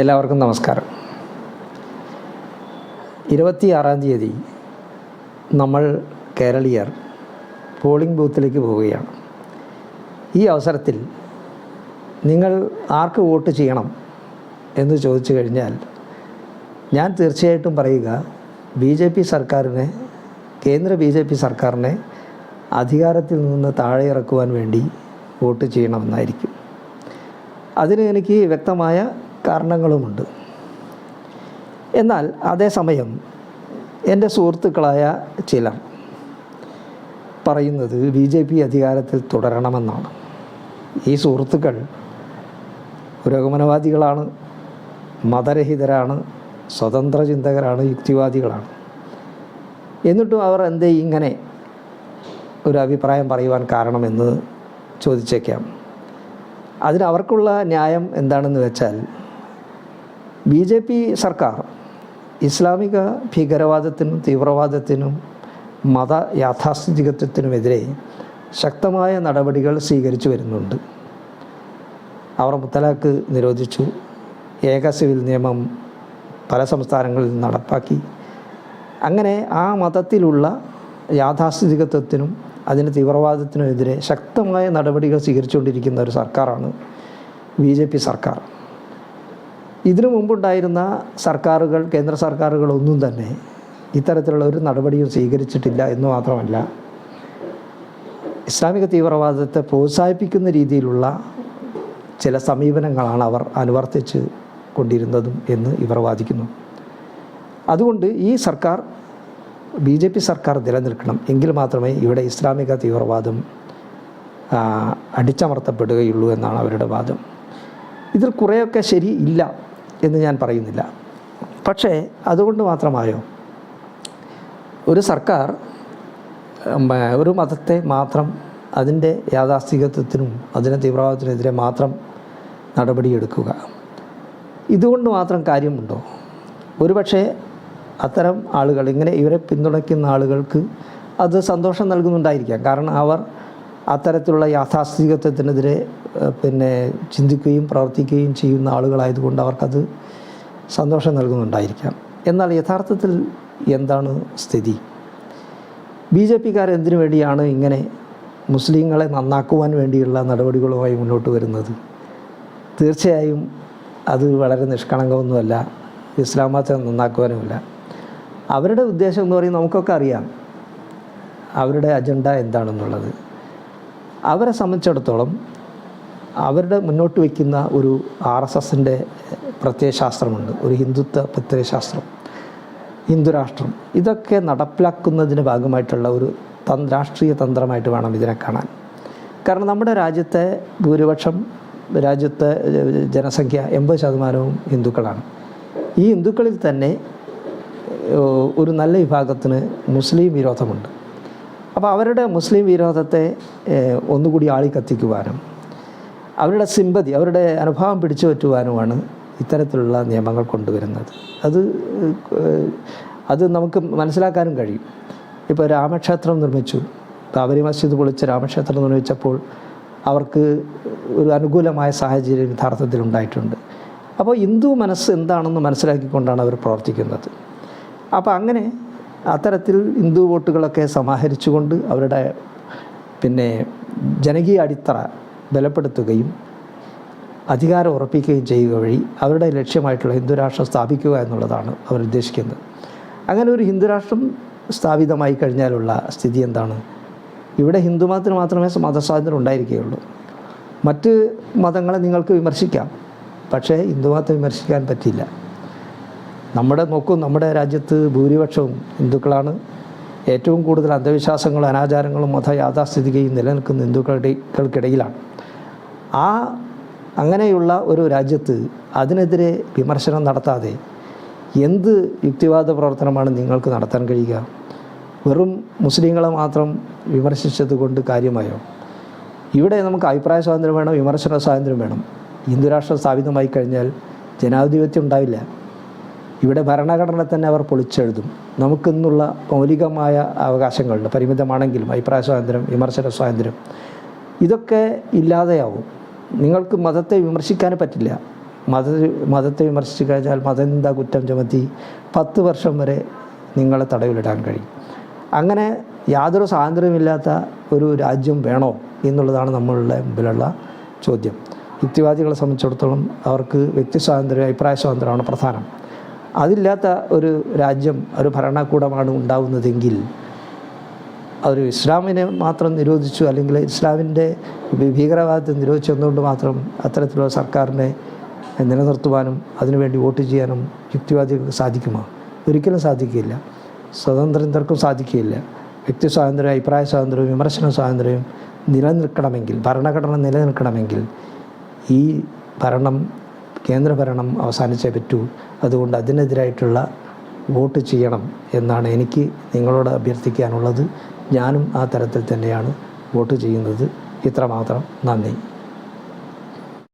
എല്ലാവർക്കും നമസ്കാരം. ഇരുപത്തിയാറാം തീയതി നമ്മൾ കേരളീയർ പോളിംഗ് ബൂത്തിലേക്ക് പോവുകയാണ്. ഈ അവസരത്തിൽ നിങ്ങൾ ആർക്ക് വോട്ട് ചെയ്യണം എന്ന് ചോദിച്ചു കഴിഞ്ഞാൽ ഞാൻ തീർച്ചയായിട്ടും പറയുക ബി ജെ പി സർക്കാരിനെ കേന്ദ്ര ബി ജെ പി സർക്കാരിനെ അധികാരത്തിൽ നിന്ന് താഴെ ഇറക്കുവാൻ വേണ്ടി വോട്ട് ചെയ്യണമെന്നായിരിക്കും. അതിന് എനിക്ക് വ്യക്തമായ കാരണങ്ങളുമുണ്ട്. എന്നാൽ അതേസമയം എന്റെ സുഹൃത്തുക്കളായ ചിലർ പറയുന്നത് ബി ജെ പി അധികാരത്തിൽ തുടരണമെന്നാണ്. ഈ സുഹൃത്തുക്കൾ പുരോഗമനവാദികളാണ് മതരഹിതരാണ് സ്വതന്ത്ര ചിന്തകരാണ് യുക്തിവാദികളാണ്. എന്നിട്ടും അവർ എന്തേ ഇങ്ങനെ ഒരു അഭിപ്രായം പറയുവാൻ കാരണമെന്ന് ചോദിച്ചേക്കാം. അതിന് അവർക്കുള്ള ന്യായം എന്താണെന്ന് വെച്ചാൽ ബി ജെ പി സർക്കാർ ഇസ്ലാമിക ഭീകരവാദത്തിനും തീവ്രവാദത്തിനും മത യാഥാസ്ഥിതികത്വത്തിനുമെതിരെ ശക്തമായ നടപടികൾ സ്വീകരിച്ചു വരുന്നുണ്ട്. അവർ മുത്തലാഖ് നിരോധിച്ചു. ഏക സിവിൽ നിയമം പല സംസ്ഥാനങ്ങളിൽ നടപ്പാക്കി. അങ്ങനെ ആ മതത്തിലുള്ള യാഥാസ്ഥിതികത്വത്തിനും അതിന് തീവ്രവാദത്തിനുമെതിരെ ശക്തമായ നടപടികൾ സ്വീകരിച്ചുകൊണ്ടിരിക്കുന്ന ഒരു സർക്കാരാണ് ബി സർക്കാർ. ഇതിനു മുമ്പുണ്ടായിരുന്ന സർക്കാരുകൾ കേന്ദ്ര സർക്കാരുകളൊന്നും തന്നെ ഇത്തരത്തിലുള്ള ഒരു നടപടിയും സ്വീകരിച്ചിട്ടില്ല എന്ന് മാത്രമല്ല ഇസ്ലാമിക തീവ്രവാദത്തെ പ്രോത്സാഹിപ്പിക്കുന്ന രീതിയിലുള്ള ചില സമീപനങ്ങളാണ് അവർ അനുവർത്തിച്ച് കൊണ്ടിരുന്നതും എന്ന് ഇവർ വാദിക്കുന്നു. അതുകൊണ്ട് ഈ സർക്കാർ ബി ജെ പി സർക്കാർ നിലനിൽക്കണം. എങ്കിൽ മാത്രമേ ഇവിടെ ഇസ്ലാമിക തീവ്രവാദം അടിച്ചമർത്തപ്പെടുകയുള്ളൂ എന്നാണ് അവരുടെ വാദം. ഇതിൽ കുറേയൊക്കെ ശരി ഇല്ല. എന്ന് ഞാൻ പറയുന്നില്ല. പക്ഷേ അതുകൊണ്ട് മാത്രമായോ? ഒരു സർക്കാർ ഒരു മതത്തെ മാത്രം അതിന്റെ യാഥാസ്ഥികത്വത്തിനും അതിന്റെ തീവ്രവാദത്തിനെതിരെ മാത്രം നടപടിയെടുക്കുക. ഇതുകൊണ്ട് മാത്രം കാര്യമുണ്ടോ? ഒരുപക്ഷെ അത്തരം ആളുകൾ ഇങ്ങനെ ഇവരെ പിന്തുണയ്ക്കുന്ന ആളുകൾക്ക് അത് സന്തോഷം നൽകുന്നുണ്ടായിരിക്കാം. കാരണം അവർ അത്തരത്തിലുള്ള യാഥാസ്ഥിതികത്വത്തിനെതിരെ പിന്നെ ചിന്തിക്കുകയും പ്രവർത്തിക്കുകയും ചെയ്യുന്ന ആളുകളായതുകൊണ്ട് അവർക്കത് സന്തോഷം നൽകുന്നുണ്ടായിരിക്കാം. എന്നാൽ യഥാർത്ഥത്തിൽ എന്താണ് സ്ഥിതി? ബി ജെ പിക്കാർ എന്തിനു വേണ്ടിയാണ് ഇങ്ങനെ മുസ്ലിങ്ങളെ നന്നാക്കുവാൻ വേണ്ടിയുള്ള നടപടികളുമായി മുന്നോട്ട് വരുന്നത്? തീർച്ചയായും അത് വളരെ നിഷ്കളങ്കമൊന്നുമല്ല. ഇസ്ലാം മതത്തെ നന്നാക്കുവാനുമില്ല. അവരുടെ ഉദ്ദേശം എന്ന് പറയുന്നത് നമുക്കൊക്കെ അറിയാം. അവരുടെ അജണ്ട എന്താണെന്നുള്ളത്. അവരെ സംബന്ധിച്ചിടത്തോളം അവരുടെ മുന്നോട്ട് വയ്ക്കുന്ന ഒരു ആർ എസ് എസിന്റെ പ്രത്യയശാസ്ത്രമുണ്ട് ഒരു ഹിന്ദുത്വ പ്രത്യയശാസ്ത്രം ഹിന്ദുരാഷ്ട്രം ഇതൊക്കെ നടപ്പിലാക്കുന്നതിന് ഭാഗമായിട്ടുള്ള ഒരു തന് രാഷ്ട്രീയ തന്ത്രമായിട്ട് വേണം ഇതിനെ കാണാൻ. കാരണം നമ്മുടെ രാജ്യത്തെ ഭൂരിപക്ഷം രാജ്യത്തെ ജനസംഖ്യ എൺപത് ശതമാനവും ഹിന്ദുക്കളാണ്. ഈ ഹിന്ദുക്കളിൽ തന്നെ ഒരു നല്ല വിഭാഗത്തിന് മുസ്ലിം വിരോധമുണ്ട്. അപ്പോൾ അവരുടെ മുസ്ലിം വിരോധത്തെ ഒന്നുകൂടി ആളിക്കത്തിക്കുവാനും അവരുടെ സിമ്പതി അവരുടെ അനുഭവം പിടിച്ചു പറ്റുവാനുമാണ് ഇത്തരത്തിലുള്ള നിയമങ്ങൾ കൊണ്ടുവരുന്നത്. അത് അത് നമുക്ക് മനസ്സിലാക്കാനും കഴിയും. ഇപ്പോൾ രാമക്ഷേത്രം നിർമ്മിച്ചു. താബരി മസ്ജിദ് പൊളിച്ച് രാമക്ഷേത്രം നിർമ്മിച്ചപ്പോൾ അവർക്ക് ഒരു അനുകൂലമായ സാഹചര്യം യഥാർത്ഥത്തിൽ ഉണ്ടായിട്ടുണ്ട്. അപ്പോൾ ഹിന്ദു മനസ്സ് എന്താണെന്ന് മനസ്സിലാക്കിക്കൊണ്ടാണ് അവർ പ്രവർത്തിക്കുന്നത്. അപ്പോൾ അങ്ങനെ അത്തരത്തിൽ ഹിന്ദു വോട്ടുകളൊക്കെ സമാഹരിച്ചുകൊണ്ട് അവരുടെ പിന്നെ ജനകീയ അടിത്തറ ബലപ്പെടുത്തുകയും അധികാരം ഉറപ്പിക്കുകയും ചെയ്യുക വഴി അവരുടെ ലക്ഷ്യമായിട്ടുള്ള ഹിന്ദുരാഷ്ട്രം സ്ഥാപിക്കുക എന്നുള്ളതാണ് അവർ ഉദ്ദേശിക്കുന്നത്. അങ്ങനെ ഒരു ഹിന്ദുരാഷ്ട്രം സ്ഥാപിതമായി കഴിഞ്ഞാലുള്ള സ്ഥിതി എന്താണ്? ഇവിടെ ഹിന്ദുമതത്തിന് മാത്രമേ മതസ്വാതന്ത്ര്യം ഉണ്ടായിരിക്കുകയുള്ളൂ. മറ്റ് മതങ്ങളെ നിങ്ങൾക്ക് വിമർശിക്കാം. പക്ഷേ ഹിന്ദുമതത്തെ വിമർശിക്കാൻ പറ്റില്ല നമ്മുടെ നോക്കൂ നമ്മുടെ രാജ്യത്ത് ഭൂരിപക്ഷവും ഹിന്ദുക്കളാണ്. ഏറ്റവും കൂടുതൽ അന്ധവിശ്വാസങ്ങളും അനാചാരങ്ങളും മത യാഥാസ്ഥിതികയും നിലനിൽക്കുന്ന ഹിന്ദുക്കൾക്കിടയിലാണ് ആ അങ്ങനെയുള്ള ഒരു രാജ്യത്ത് അതിനെതിരെ വിമർശനം നടത്താതെ എന്ത് യുക്തിവാദ പ്രവർത്തനമാണ് നിങ്ങൾക്ക് നടത്താൻ കഴിയുക? വെറും മുസ്ലിങ്ങളെ മാത്രം വിമർശിച്ചത് കൊണ്ട് കാര്യമായോ? ഇവിടെ നമുക്ക് അഭിപ്രായ സ്വാതന്ത്ര്യം വേണം വിമർശന സ്വാതന്ത്ര്യം വേണം. ഹിന്ദുരാഷ്ട്രം സ്ഥാപിതമായി കഴിഞ്ഞാൽ ജനാധിപത്യം ഉണ്ടാവില്ല. ഇവിടെ ഭരണഘടന തന്നെ അവർ പൊളിച്ചെഴുതും. നമുക്കിന്നുള്ള മൗലികമായ അവകാശങ്ങളുണ്ട്. പരിമിതമാണെങ്കിലും അഭിപ്രായ സ്വാതന്ത്ര്യം വിമർശന സ്വാതന്ത്ര്യം. ഇതൊക്കെ ഇല്ലാതെയാവും. നിങ്ങൾക്ക് മതത്തെ വിമർശിക്കാൻ പറ്റില്ല. മത മതത്തെ വിമർശിച്ചു കഴിഞ്ഞാൽ എന്താ കുറ്റം ചുമത്തി പത്ത് വർഷം വരെ നിങ്ങളെ തടവിലിടാൻ കഴിയും. അങ്ങനെ യാതൊരു സ്വാതന്ത്ര്യമില്ലാത്ത ഒരു രാജ്യം വേണോ എന്നുള്ളതാണ് നമ്മളുടെ മുമ്പിലുള്ള ചോദ്യം. യുക്തിവാദികളെ സംബന്ധിച്ചിടത്തോളം അവർക്ക് വ്യക്തി സ്വാതന്ത്ര്യം അഭിപ്രായ സ്വാതന്ത്ര്യമാണ് പ്രധാനം. അതില്ലാത്ത ഒരു രാജ്യം ഒരു ഭരണകൂടമാണ് ഉണ്ടാവുന്നതെങ്കിൽ അവർ ഇസ്ലാമിനെ മാത്രം നിരോധിച്ചു അല്ലെങ്കിൽ ഇസ്ലാമിന്റെ ഭീകരവാദത്തെ നിരോധിച്ചു എന്നുകൊണ്ട് മാത്രം അത്തരത്തിലുള്ള സർക്കാരിനെ നിലനിർത്തുവാനും അതിനുവേണ്ടി വോട്ട് ചെയ്യാനും യുക്തിവാദികൾക്ക് സാധിക്കുമോ? ഒരിക്കലും സാധിക്കില്ല സ്വതന്ത്രർക്കും സാധിക്കില്ല വ്യക്തി സ്വാതന്ത്ര്യം അഭിപ്രായ സ്വാതന്ത്ര്യവും വിമർശന സ്വാതന്ത്ര്യവും നിലനിൽക്കണമെങ്കിൽ ഭരണഘടന നിലനിൽക്കണമെങ്കിൽ ഈ ഭരണം കേന്ദ്രഭരണം അവസാനിച്ചേ പറ്റൂ. അതുകൊണ്ട് അതിനെതിരായിട്ടുള്ള വോട്ട് ചെയ്യണം എന്നാണ് എനിക്ക് നിങ്ങളോട് അഭ്യർത്ഥിക്കാനുള്ളത്. ഞാനും ആ തരത്തിൽ തന്നെയാണ് വോട്ട് ചെയ്യുന്നത്. ഇത്രമാത്രം. നന്ദി.